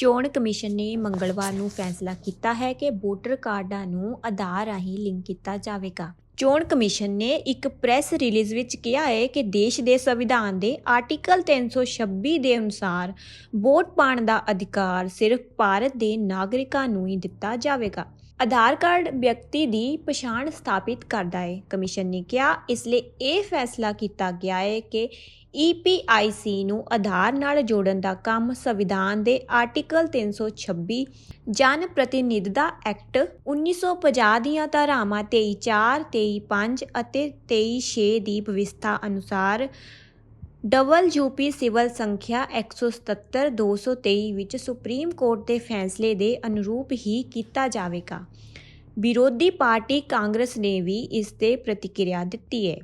ਚੋਣ ਕਮਿਸ਼ਨ ਨੇ ਮੰਗਲਵਾਰ ਨੂੰ ਫੈਸਲਾ ਕੀਤਾ ਹੈ ਕਿ ਵੋਟਰ ਕਾਰਡਾਂ ਨੂੰ ਆਧਾਰ ਰਾਹੀਂ ਲਿੰਕ ਕੀਤਾ ਜਾਵੇਗਾ। ਚੋਣ ਕਮਿਸ਼ਨ ਨੇ ਇੱਕ ਪ੍ਰੈਸ ਰਿਲੀਜ਼ ਵਿੱਚ ਕਿਹਾ ਹੈ ਕਿ ਦੇਸ਼ ਦੇ ਸੰਵਿਧਾਨ ਦੇ ਆਰਟੀਕਲ 326 ਦੇ ਅਨੁਸਾਰ ਵੋਟ ਪਾਉਣ ਦਾ ਅਧਿਕਾਰ ਸਿਰਫ ਭਾਰਤ ਦੇ ਨਾਗਰਿਕਾਂ ਨੂੰ ਹੀ ਦਿੱਤਾ ਜਾਵੇਗਾ। ਆਧਾਰ ਕਾਰਡ ਵਿਅਕਤੀ ਦੀ ਪਛਾਣ ਸਥਾਪਿਤ ਕਰਦਾ ਹੈ ਕਮਿਸ਼ਨ ਨੇ ਕਿਹਾ, ਇਸ ਲਈ ਇਹ ਫੈਸਲਾ ਕੀਤਾ ਗਿਆ ਹੈ ਕਿ EPIC ਨੂੰ ਆਧਾਰ ਨਾਲ ਜੋੜਨ ਦਾ ਕੰਮ ਸੰਵਿਧਾਨ ਦੇ ਆਰਟੀਕਲ 326 ਜਨ ਪ੍ਰਤੀਨਿਧਤਾ ਐਕਟ 1950 ਦੀਆਂ ਧਾਰਾਵਾਂ 23.4 23.5 ਅਤੇ 23.6 ਦੀ ਵਿਵਸਥਾ ਅਨੁਸਾਰ ਡਬਲ ਯੂਪੀ ਸਿਵਲ ਸੰਖਿਆ 177 223 ਵਿੱਚ ਸੁਪਰੀਮ ਕੋਰਟ ਦੇ ਫੈਸਲੇ ਦੇ ਅਨੁਰੂਪ ਹੀ ਕੀਤਾ ਜਾਵੇਗਾ। ਵਿਰੋਧੀ ਪਾਰਟੀ ਕਾਂਗਰਸ ਨੇ ਵੀ ਇਸ ਤੇ ਪ੍ਰਤੀਕਿਰਿਆ ਦਿੱਤੀ ਹੈ।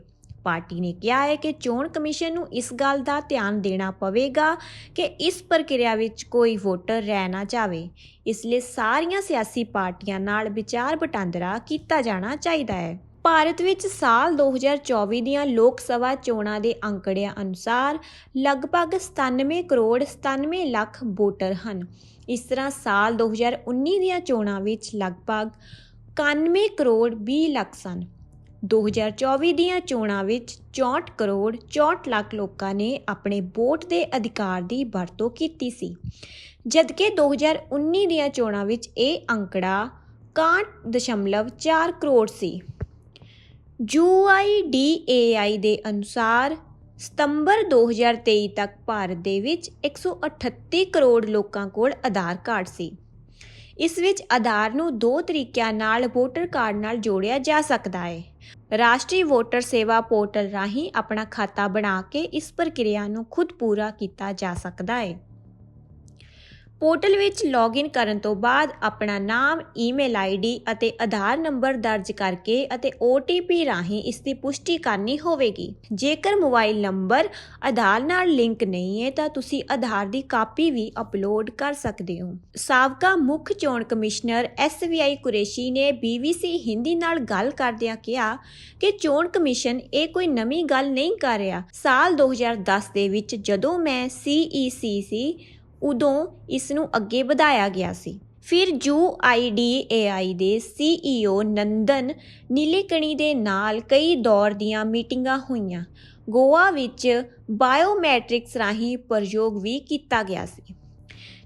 ਪਾਰਟੀ ਨੇ ਕਿਹਾ ਹੈ ਕਿ ਚੋਣ ਕਮਿਸ਼ਨ ਨੂੰ ਇਸ ਗੱਲ ਦਾ ਧਿਆਨ ਦੇਣਾ ਪਵੇਗਾ ਕਿ ਇਸ ਪ੍ਰਕਿਰਿਆ ਵਿੱਚ ਕੋਈ ਵੋਟਰ ਰਹਿ ਨਾ ਜਾਵੇ। ਇਸ ਲਈ ਸਾਰੀਆਂ ਸਿਆਸੀ ਪਾਰਟੀਆਂ ਨਾਲ ਵਿਚਾਰ ਵਟਾਂਦਰਾ ਕੀਤਾ ਜਾਣਾ ਚਾਹੀਦਾ ਹੈ। ਭਾਰਤ ਵਿੱਚ ਸਾਲ 2024 ਦੀਆਂ ਲੋਕ ਸਭਾ ਚੋਣਾਂ ਦੇ ਅੰਕੜਿਆਂ ਅਨੁਸਾਰ ਲਗਭਗ 97 ਕਰੋੜ 97 ਲੱਖ ਵੋਟਰ ਹਨ। ਇਸ ਤਰ੍ਹਾਂ ਸਾਲ 2019 ਦੀਆਂ ਚੋਣਾਂ ਵਿੱਚ ਲਗਭਗ 91 ਕਰੋੜ 20 ਲੱਖ ਸਨ। 2024 ਦੀਆਂ ਚੋਣਾਂ ਵਿੱਚ 64 ਕਰੋੜ 64 ਲੱਖ ਲੋਕਾਂ ਨੇ ਆਪਣੇ ਵੋਟ ਦੇ ਅਧਿਕਾਰ ਦੀ ਵਰਤੋਂ ਕੀਤੀ ਸੀ। ਜਦਕਿ 2019 ਦੀਆਂ ਚੋਣਾਂ ਵਿੱਚ ਇਹ ਅੰਕੜਾ 61.4 ਕਰੋੜ ਸੀ। UIDAI ਦੇ ਅਨੁਸਾਰ ਸਤੰਬਰ 2023 ਤੱਕ ਭਾਰਤ ਦੇ ਵਿੱਚ 138 ਕਰੋੜ ਲੋਕਾਂ ਕੋਲ ਆਧਾਰ ਕਾਰਡ ਸੀ। ਇਸ ਵਿੱਚ ਆਧਾਰ ਨੂੰ ਦੋ ਤਰੀਕਿਆਂ ਨਾਲ ਵੋਟਰ ਕਾਰਡ ਨਾਲ ਜੋੜਿਆ ਜਾ ਸਕਦਾ ਹੈ। ਰਾਸ਼ਟਰੀ ਵੋਟਰ ਸੇਵਾ ਪੋਰਟਲ ਰਾਹੀਂ ਆਪਣਾ ਖਾਤਾ ਬਣਾ ਕੇ ਇਸ ਪ੍ਰਕਿਰਿਆ ਨੂੰ ਖੁਦ ਪੂਰਾ ਕੀਤਾ ਜਾ ਸਕਦਾ ਹੈ। ਪੋਰਟਲ ਵਿੱਚ ਲੌਗਇਨ ਕਰਨ ਤੋਂ ਬਾਅਦ ਆਪਣਾ ਨਾਮ, ਈਮੇਲ ਆਈਡੀ ਅਤੇ ਆਧਾਰ ਨੰਬਰ ਦਰਜ ਕਰਕੇ ਅਤੇ OTP ਰਾਹੀਂ ਇਸ ਦੀ ਪੁਸ਼ਟੀ ਕਰਨੀ ਹੋਵੇਗੀ। ਜੇਕਰ ਮੋਬਾਈਲ ਨੰਬਰ ਆਧਾਰ ਨਾਲ ਲਿੰਕ ਨਹੀਂ ਹੈ ਤਾਂ ਤੁਸੀਂ ਆਧਾਰ ਦੀ ਕਾਪੀ ਵੀ ਅਪਲੋਡ ਕਰ ਸਕਦੇ ਹੋ। ਸਾਬਕਾ ਮੁੱਖ ਚੋਣ ਕਮਿਸ਼ਨਰ SVI ਕੁਰੇਸ਼ੀ ਨੇ BBC ਹਿੰਦੀ ਨਾਲ ਗੱਲ ਕਰਦਿਆਂ ਕਿਹਾ ਕਿ ਚੋਣ ਕਮਿਸ਼ਨ ਇਹ ਕੋਈ ਨਵੀਂ ਗੱਲ ਨਹੀਂ ਕਰ ਰਿਹਾ। ਸਾਲ 2010 ਦੇ ਵਿੱਚ ਜਦੋਂ ਮੈਂ CEC ਸੀ ਉਦੋਂ ਇਸ ਨੂੰ ਅੱਗੇ ਵਧਾਇਆ ਗਿਆ ਸੀ। ਫਿਰ UIDAI ਦੇ CEO ਨੰਦਨ ਨੀਲੇਕਣੀ ਦੇ ਨਾਲ ਕਈ ਦੌਰ ਦੀਆਂ ਮੀਟਿੰਗਾਂ ਹੋਈਆਂ। ਗੋਆ ਵਿੱਚ ਬਾਇਓਮੈਟ੍ਰਿਕਸ ਰਾਹੀਂ ਪ੍ਰਯੋਗ ਵੀ ਕੀਤਾ ਗਿਆ ਸੀ।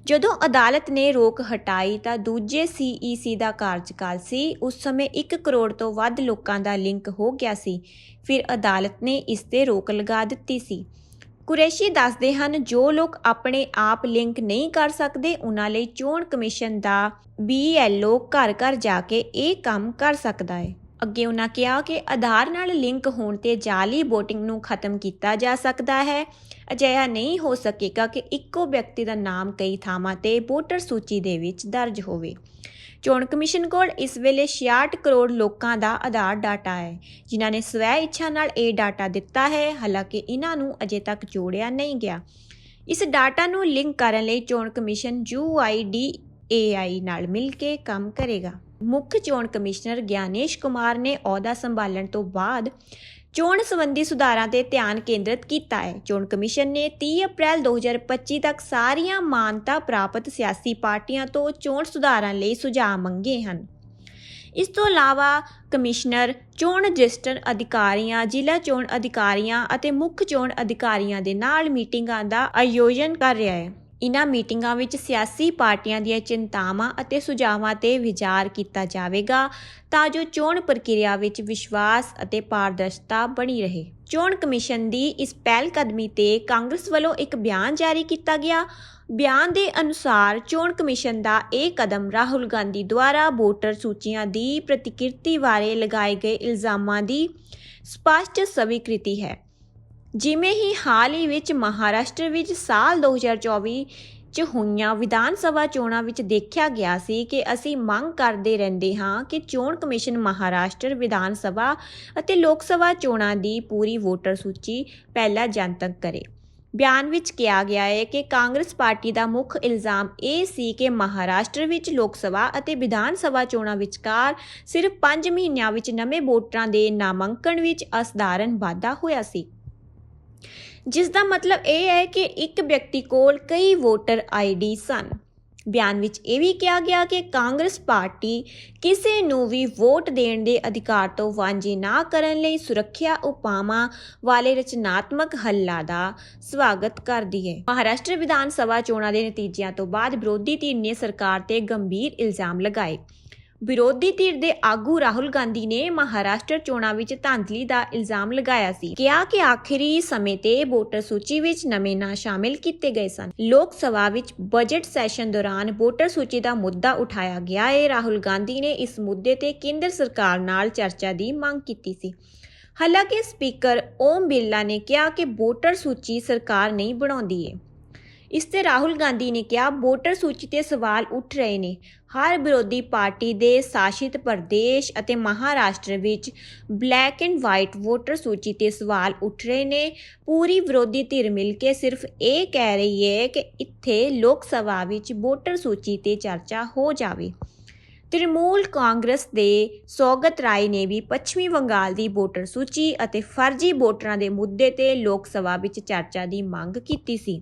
ਜਦੋਂ ਅਦਾਲਤ ਨੇ ਰੋਕ ਹਟਾਈ ਤਾਂ ਦੂਜੇ CEC ਦਾ ਕਾਰਜਕਾਲ ਸੀ। ਉਸ ਸਮੇਂ 1 ਕਰੋੜ ਤੋਂ ਵੱਧ ਲੋਕਾਂ ਦਾ ਲਿੰਕ ਹੋ ਗਿਆ ਸੀ। ਫਿਰ ਅਦਾਲਤ ਨੇ ਇਸ ਤੇ ਰੋਕ ਲਗਾ ਦਿੱਤੀ ਸੀ। ਕੁਰੈਸ਼ੀ ਦੱਸਦੇ ਹਨ, ਜੋ ਲੋਕ ਆਪਣੇ ਆਪ ਲਿੰਕ ਨਹੀਂ ਕਰ ਸਕਦੇ, ਉਹਨਾਂ ਲਈ ਚੋਣ ਕਮਿਸ਼ਨ ਦਾ BLO ਘਰ ਘਰ ਜਾ ਕੇ ਇਹ ਕੰਮ ਕਰ ਸਕਦਾ ਹੈ। ਅੱਗੇ ਉਹਨਾਂ ਕਿਹਾ ਕਿ ਆਧਾਰ ਨਾਲ ਲਿੰਕ ਹੋਣ ਤੇ ਜਾਲੀ VOTING ਨੂੰ ਖਤਮ ਕੀਤਾ ਜਾ ਸਕਦਾ ਹੈ। ਅਜਿਹਾ ਨਹੀਂ ਹੋ ਸਕੇਗਾ ਕਿ ਇੱਕੋ ਵਿਅਕਤੀ ਦਾ ਨਾਮ ਕਈ ਥਾਵਾਂ ਤੇ ਵੋਟਰ ਸੂਚੀ ਦੇ ਵਿੱਚ ਦਰਜ ਹੋਵੇ। ਚੋਣ ਕਮਿਸ਼ਨ ਕੋਲ ਇਸ ਵੇਲੇ 66 ਕਰੋੜ ਲੋਕਾਂ ਦਾ ਆਧਾਰ ਡਾਟਾ ਹੈ, ਜਿਨ੍ਹਾਂ ਨੇ ਸਵੈ ਇੱਛਾ ਨਾਲ ਇਹ ਡਾਟਾ ਦਿੱਤਾ ਹੈ, ਹਾਲਾਂਕਿ ਇਹਨਾਂ ਨੂੰ ਅਜੇ ਤੱਕ ਜੋੜਿਆ ਨਹੀਂ ਗਿਆ। ਇਸ ਡਾਟਾ ਨੂੰ ਲਿੰਕ ਕਰਨ ਲਈ ਚੋਣ ਕਮਿਸ਼ਨ UIDAI ਨਾਲ ਮਿਲ ਕੇ ਕੰਮ ਕਰੇਗਾ। ਮੁੱਖ ਚੋਣ ਕਮਿਸ਼ਨਰ ਗਿਆਨੇਸ਼ ਕੁਮਾਰ ਨੇ ਅਹੁਦਾ ਸੰਭਾਲਣ ਤੋਂ ਬਾਅਦ ਚੋਣ ਸੰਬੰਧੀ ਸੁਧਾਰਾਂ ਤੇ ਧਿਆਨ ਕੇਂਦਰਿਤ ਕੀਤਾ ਹੈ। ਚੋਣ ਕਮਿਸ਼ਨ ਨੇ 30 ਅਪ੍ਰੈਲ 2025 ਤੱਕ ਸਾਰੀਆਂ ਮਾਨਤਾ ਪ੍ਰਾਪਤ ਸਿਆਸੀ ਪਾਰਟੀਆਂ ਤੋਂ ਚੋਣ ਸੁਧਾਰਾਂ ਲਈ ਸੁਝਾਅ ਮੰਗੇ ਹਨ। ਇਸ ਤੋਂ ਇਲਾਵਾ ਕਮਿਸ਼ਨਰ, ਚੋਣ ਰਜਿਸਟਰ ਅਧਿਕਾਰੀਆਂ, ਜ਼ਿਲ੍ਹਾ ਚੋਣ ਅਧਿਕਾਰੀਆਂ ਅਤੇ ਮੁੱਖ ਚੋਣ ਅਧਿਕਾਰੀਆਂ ਦੇ ਨਾਲ ਮੀਟਿੰਗਾਂ ਦਾ ਆਯੋਜਨ ਕਰ ਰਿਹਾ ਹੈ। ਇਨ੍ਹਾਂ ਮੀਟਿੰਗਾਂ ਵਿੱਚ ਸਿਆਸੀ ਪਾਰਟੀਆਂ ਦੀਆਂ ਚਿੰਤਾਵਾਂ ਅਤੇ ਸੁਝਾਵਾਂ ਤੇ ਵਿਚਾਰ ਕੀਤਾ ਜਾਵੇਗਾ ਤਾਂ ਜੋ ਚੋਣ ਪ੍ਰਕਿਰਿਆ ਵਿੱਚ ਵਿਸ਼ਵਾਸ ਅਤੇ ਪਾਰਦਰਸ਼ਤਾ ਬਣੀ ਰਹੇ। ਚੋਣ ਕਮਿਸ਼ਨ ਦੀ ਇਸ ਪਹਿਲ ਕਦਮੀ ਤੇ ਕਾਂਗਰਸ ਵੱਲੋਂ ਇੱਕ ਬਿਆਨ ਜਾਰੀ ਕੀਤਾ ਗਿਆ। ਬਿਆਨ ਦੇ ਅਨੁਸਾਰ ਚੋਣ ਕਮਿਸ਼ਨ ਦਾ ਇਹ ਕਦਮ ਰਾਹੁਲ ਗਾਂਧੀ ਦੁਆਰਾ ਵੋਟਰ ਸੂਚੀਆਂ ਦੀ ਪ੍ਰਤੀਕਿਰਤੀ ਬਾਰੇ ਲਗਾਏ ਗਏ ਇਲਜ਼ਾਮਾਂ ਦੀ ਸਪਸ਼ਟ ਸਵੀਕ੍ਰਿਤੀ ਹੈ। ਜਿਵੇਂ ਹੀ ਹਾਲ ਹੀ ਵਿੱਚ ਮਹਾਰਾਸ਼ਟਰ ਵਿੱਚ ਸਾਲ 2024 ਚ ਹੋਈਆਂ ਵਿਧਾਨ ਸਭਾ ਚੋਣਾਂ ਵਿੱਚ ਦੇਖਿਆ ਗਿਆ ਸੀ ਕਿ ਅਸੀਂ ਮੰਗ ਕਰਦੇ ਰਹਿੰਦੇ ਹਾਂ ਕਿ ਚੋਣ ਕਮਿਸ਼ਨ ਮਹਾਰਾਸ਼ਟਰ ਵਿਧਾਨ ਸਭਾ ਅਤੇ ਲੋਕ ਸਭਾ ਚੋਣਾਂ ਦੀ ਪੂਰੀ ਵੋਟਰ ਸੂਚੀ ਪਹਿਲਾਂ ਜਨਤਕ ਕਰੇ। ਬਿਆਨ ਵਿੱਚ ਕਿਹਾ ਗਿਆ ਹੈ ਕਿ ਕਾਂਗਰਸ ਪਾਰਟੀ ਦਾ ਮੁੱਖ ਇਲਜ਼ਾਮ ਇਹ ਸੀ ਕਿ ਮਹਾਰਾਸ਼ਟਰ ਵਿੱਚ ਲੋਕ ਸਭਾ ਅਤੇ ਵਿਧਾਨ ਸਭਾ ਚੋਣਾਂ ਵਿਚਕਾਰ ਸਿਰਫ 5 ਮਹੀਨਿਆਂ ਵਿੱਚ ਨਵੇਂ ਵੋਟਰਾਂ ਦੇ ਨਾਮਾਂਕਣ ਵਿੱਚ ਅਸਧਾਰਨ ਵਾਧਾ ਹੋਇਆ ਸੀ। ਜਿਸ ਦਾ ਮਤਲਬ ਇਹ ਹੈ ਕਿ ਇੱਕ ਵਿਅਕਤੀ ਕੋਲ ਕਈ ਵੋਟਰ ਆਈਡੀ ਸਨ। ਬਿਆਨ ਵਿੱਚ ਇਹ ਵੀ ਕਿਹਾ ਗਿਆ ਕਿ ਕਾਂਗਰਸ ਪਾਰਟੀ ਕਿਸੇ ਨੂੰ ਵੀ ਵੋਟ ਦੇਣ ਦੇ ਅਧਿਕਾਰ ਤੋਂ ਵਾਂਝੇ ਨਾ ਕਰਨ ਲਈ ਸੁਰੱਖਿਆ ਉਪਾਵਾਂ ਵਾਲੇ ਰਚਨਾਤਮਕ ਹੱਲਾਂ ਦਾ ਸਵਾਗਤ ਕਰਦੀ ਹੈ। ਮਹਾਰਾਸ਼ਟਰ ਵਿਧਾਨ ਸਭਾ ਚੋਣਾਂ ਦੇ ਨਤੀਜਿਆਂ ਤੋਂ ਬਾਅਦ ਵਿਰੋਧੀ ਧਿਰ ਨੇ ਸਰਕਾਰ ਤੇ ਗੰਭੀਰ ਇਲਜ਼ਾਮ ਲਗਾਏ। ਵਿਰੋਧੀ ਧਿਰ ਦੇ ਆਗੂ ਰਾਹੁਲ ਗਾਂਧੀ ਨੇ ਮਹਾਰਾਸ਼ਟਰ ਚੋਣਾਂ ਵਿੱਚ ਧਾਂਦਲੀ ਦਾ ਇਲਜ਼ਾਮ ਲਗਾਇਆ ਸੀ। ਕਿਹਾ ਕਿ ਆਖਰੀ ਸਮੇਂ ਤੇ ਵੋਟਰ ਸੂਚੀ ਵਿੱਚ ਨਵੇਂ ਨਾਂ ਸ਼ਾਮਿਲ ਕੀਤੇ ਗਏ ਸਨ। ਲੋਕ ਸਭਾ ਵਿੱਚ ਬਜਟ ਸੈਸ਼ਨ ਦੌਰਾਨ ਵੋਟਰ ਸੂਚੀ ਦਾ ਮੁੱਦਾ ਉਠਾਇਆ ਗਿਆ। ਹੈ ਰਾਹੁਲ ਗਾਂਧੀ ਨੇ ਇਸ ਮੁੱਦੇ ਤੇ ਕੇਂਦਰ ਸਰਕਾਰ ਨਾਲ ਚਰਚਾ ਦੀ ਮੰਗ ਕੀਤੀ ਸੀ। ਹਾਲਾਂਕਿ ਸਪੀਕਰ ਓਮ ਬਿਰਲਾ ਨੇ ਕਿਹਾ ਕਿ ਵੋਟਰ ਸੂਚੀ ਸਰਕਾਰ ਨਹੀਂ ਬਣਾਉਂਦੀ ਹੈ ਇਸ ਤੇ ਰਾਹੁਲ ਗਾਂਧੀ ਨੇ ਕਿਹਾ, ਵੋਟਰ ਸੂਚੀ ਤੇ ਸਵਾਲ ਉੱਠ ਰਹੇ ਨੇ। ਹਰ ਵਿਰੋਧੀ ਪਾਰਟੀ ਦੇ ਸ਼ਾਸਿਤ ਪ੍ਰਦੇਸ਼ ਅਤੇ ਮਹਾਰਾਸ਼ਟਰ ਵਿੱਚ ਬਲੈਕ ਐਂਡ ਵਾਈਟ ਵੋਟਰ ਸੂਚੀ ਤੇ ਸਵਾਲ ਉੱਠ ਰਹੇ ਨੇ। ਪੂਰੀ ਵਿਰੋਧੀ ਧਿਰ ਮਿਲ ਕੇ ਸਿਰਫ ਇਹ ਕਹਿ ਰਹੀ ਹੈ ਕਿ ਇੱਥੇ ਲੋਕ ਸਭਾ ਵਿੱਚ ਵੋਟਰ ਸੂਚੀ ਤੇ ਚਰਚਾ ਹੋ ਜਾਵੇ। ਤ੍ਰਿਣਮੂਲ ਕਾਂਗਰਸ ਦੇ ਸੌਗਤ ਰਾਏ ਨੇ ਵੀ ਪੱਛਮੀ ਬੰਗਾਲ ਦੀ ਵੋਟਰ ਸੂਚੀ ਅਤੇ ਫਰਜ਼ੀ ਵੋਟਰਾਂ ਦੇ ਮੁੱਦੇ ਤੇ ਲੋਕ ਸਭਾ ਵਿੱਚ ਚਰਚਾ ਦੀ ਮੰਗ ਕੀਤੀ ਸੀ।